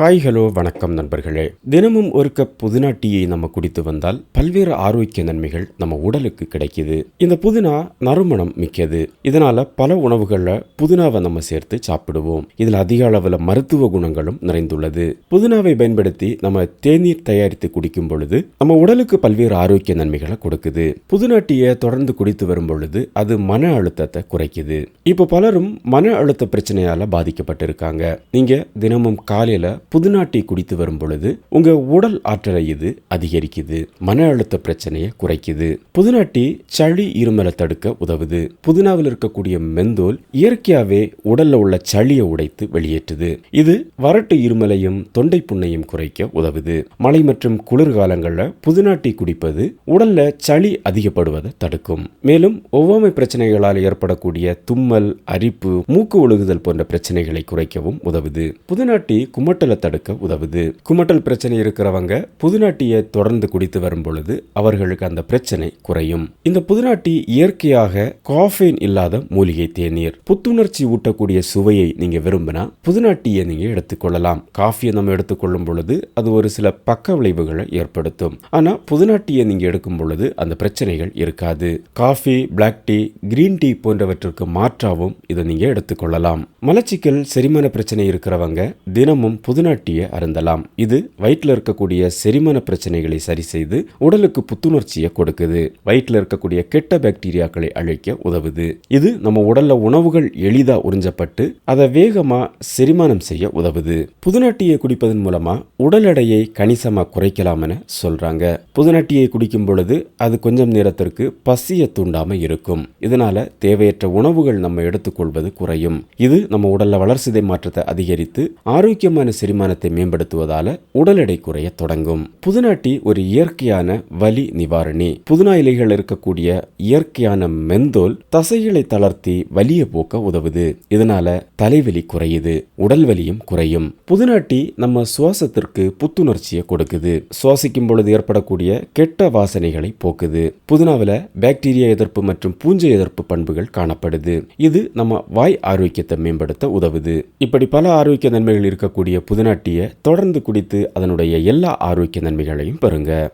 Hi hello வணக்கம் நண்பர்களே. தினமும் ஒரு கப் புதினா டீயை நம்ம குடித்து வந்தால் பல்வேறு ஆரோக்கிய நன்மைகள் நம்ம உடலுக்கு கிடைக்கிது. இந்த புதினா நறுமணம் மிக்கது. இதனால பல உணவுகள்ல புதினாவை நம்ம சேர்த்து சாப்பிடுவோம். இதில் அதிக அளவில் மருத்துவ குணங்களும் நிறைந்துள்ளது. புதினாவை பயன்படுத்தி நம்ம தேநீர் தயாரித்து குடிக்கும் பொழுது நம்ம உடலுக்கு பல்வேறு ஆரோக்கிய நன்மைகளை கொடுக்குது. புதினா டீயை தொடர்ந்து குடித்து வரும் பொழுது அது மன அழுத்தத்தை குறைக்குது. இப்போ பலரும் மன அழுத்த பிரச்சனையால பாதிக்கப்பட்டிருக்காங்க. நீங்க தினமும் காலையில புதுநாட்டை குடித்து வரும் பொழுது உங்க உடல் ஆற்றலை இது அதிகரிக்குது மன அழுத்த பிரச்சனையை குறைக்குது. புதுநாட்டி சளி இருமலை தடுக்க உதவுது. புதினாவில் இருக்கக்கூடிய மெந்தோல் இயற்கையாவே உடல்ல உள்ள சளியை உடைத்து வெளியேற்றுது. இது வறட்டு இருமலையும் தொண்டை புண்ணையும் குறைக்க உதவுது. மழை மற்றும் குளிர்காலங்களில் புதுநாட்டி குடிப்பது உடல்ல சளி அதிகப்படுவதை தடுக்கும். மேலும் ஒவ்வாமை பிரச்சனைகளால் ஏற்படக்கூடிய தும்மல் அரிப்பு மூக்கு ஒழுகுதல் போன்ற பிரச்சனைகளை குறைக்கவும் உதவுது. புதுநாட்டி குமட்டல குமட்டலை தடுக்க உதவுது. குமட்டல் பிரச்சனை இருக்கிறவங்க புதுநாட்டியை தொடர்ந்து குடித்து வரும் பொழுது அவர்களுக்கு அந்த பிரச்சனை குறையும். இந்த புதுநாட்டி இயற்கையாக காஃபைன் இல்லாத மூலிகை தேநீர். புத்துணர்ச்சி ஊட்டக்கூடிய சுவையை நீங்க விரும்பினா புதுநாட்டியை நீங்க எடுத்துக்கொள்ளலாம் காஃபியை நம்ம எடுத்துக்கொள்ளும் பொழுது அது ஒரு சில பக்க விளைவுகளை ஏற்படுத்தும். ஆனா புதுநாட்டியை நீங்க எடுக்கும் பொழுது அந்த பிரச்சனைகள் இருக்காது. Coffee black tea green tea போன்றவற்றிற்கு மாற்றாவும் இதை நீங்க எடுத்துக்கொள்ளலாம் மலச்சிக்கல் செரிமான பிரச்சனை இருக்கிறவங்க தினமும் புதுநாட்டி டீயை அருந்தலாம். இது வயிற்றில் இருக்கக்கூடிய செரிமான பிரச்சனைகளை சரி செய்து உடலுக்கு புத்துணர்ச்சியை கொடுக்குது. வயிற்றில் இருக்கக்கூடிய கெட்ட பாக்டீரியாக்களை அழிக்க உதவுது. இது நம்ம உடல்ல உணவுகள் எளிதா உறிஞ்சப்பட்டு அதை வேகமா செரிமானம் செய்ய உதவுது. புதுநாட்டியை குடிப்பதன் மூலமா உடல் எடையை கணிசமா குறைக்கலாம்னு சொல்றாங்க. புதுநாட்டியை குடிக்கும் பொழுது அது கொஞ்சம் நேரத்திற்கு பசியை தூண்டாம இருக்கும். இதனால தேவையற்ற உணவுகள் நம்ம எடுத்துக்கொள்வது குறையும். இது நம்ம உடல்ல வளர்சிதை மாற்றத்தை அதிகரித்து ஆரோக்கியமான செரிமானத்தை மேம்படுத்துவதால உடல் எடை குறைய தொடங்கும். புதினா டீ ஒரு இயற்கையான வலி நிவாரணி. புதினா இலைகள் இருக்கக்கூடிய இயற்கையான மெந்தோல் தசைகளை தளர்த்தி வலியை போக்க உதவுது. இதனால தலைவலி குறையுது உடல் வலியும் குறையும். புதினா டீ நம்ம சுவாசத்திற்கு புத்துணர்ச்சியை கொடுக்குது. சுவாசிக்கும் பொழுது ஏற்படக்கூடிய கெட்ட வாசனைகளை போக்குது. புதினாவில் பாக்டீரியா எதிர்ப்பு மற்றும் பூஞ்சை எதிர்ப்பு பண்புகள் காணப்படுது. இது நம்ம வாய் ஆரோக்கியத்தை மேம்படுத்த உதவுது. இப்படி பல ஆரோக்கிய நன்மைகள் இருக்கக்கூடிய புதினா டீயை தொடர்ந்து குடித்து அதனுடைய எல்லா ஆரோக்கிய நன்மைகளையும் பெறுங்க.